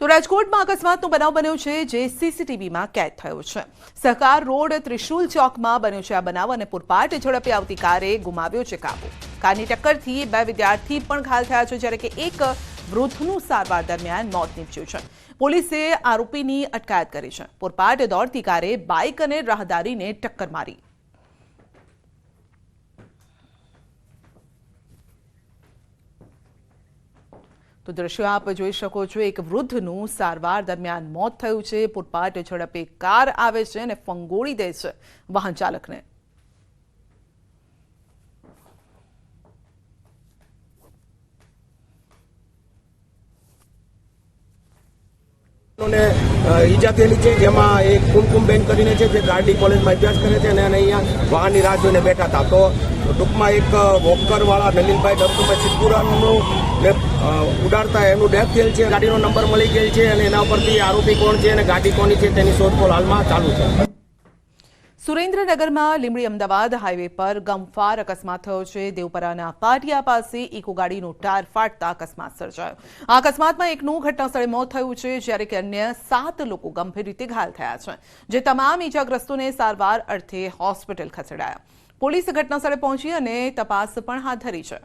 તો રાજકોટમાં અકસ્માતનો બનાવ બન્યો છે, જે સીસીટીવીમાં કેદ થયો છે. સહકાર રોડ ત્રિશુલ ચોકમાં બન્યો છે આ બનાવ અને પૂરપાટ ઝડપે આવતી કારે ગુમાવ્યો છે કાબુ. કારની ટક્કરથી બે વિદ્યાર્થી પણ ઘાયલ થયા છે, જ્યારે કે એક વૃદ્ધનું સારવાર દરમિયાન મોત નીપજ્યું છે. પોલીસે આરોપીની અટકાયત કરી છે. પૂરપાટ દોડતી કારે બાઇક અને રાહદારીને ટક્કર મારી. તો દ્રશ્યો આપ જોઈ શકો છો. એક વૃદ્ધનું સારવાર દરમિયાન મોત થયું છે. પૂરપાટ ઝડપે કાર આવે છે અને ફંગોળી દે છે. વાહન ચાલકને ને ઈજા થયેલી છે, જેમાં એક કુમકુમબેન કરીને છે, જે ગાર્ડી કોલેજમાં અભ્યાસ કરે છે અને અહીંયા વાહનની રાહ જોઈને બેઠા હતા. તો ટૂંકમાં એક વોકરવાળા નલિનભાઈ દત્તુભાઈ સિદ્ધપુરાનું ને ઉડાડતા એમનું ડેથ થયેલ છે, ગાડીનો નંબર મળી ગયેલ છે અને એના ઉપરથી આરોપી કોણ છે અને ગાડી કોની છે તેની શોધખોળ હાલમાં ચાલુ છે. સુરેન્દ્રનગરમાં લીંબડી અમદાવાદ હાઈવે પર ગમફાર અકસ્માત થયો છે. દેવપરાના પાટિયા પાસે ઇકો ગાડીનું ટાયર ફાટતા અકસ્માત સર્જાયો. આ અકસ્માતમાં એકનું ઘટનાસ્થળે મોત થયું છે, જ્યારે કે અન્ય સાત લોકો ગંભીર રીતે ઘાયલ થયા છે, જે તમામ ઈજાગ્રસ્તોને સારવાર અર્થે હોસ્પિટલ ખસેડાયા. પોલીસ ઘટનાસ્થળે પહોંચી અને તપાસ પણ હાથ ધરી છે.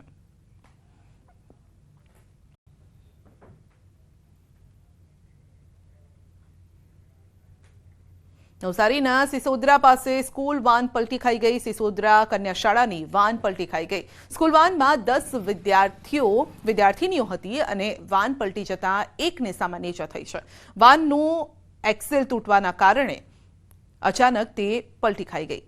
નવસારીના સિસોદરા પાસે સ્કૂલ વાન પલટી ખાઈ ગઈ. સિસોદરા કન્યા શાળાની વાન પલટી ખાઈ ગઈ. સ્કૂલ વાનમાં દસ વિદ્યાર્થીઓ, વિદ્યાર્થીનીઓ હતી અને વાન પલટી જતા એકને સામાન્ય ઇજા થઈ છે. વાનનું એક્સેલ તૂટવાના કારણે અચાનક તે પલટી ખાઈ ગઈ.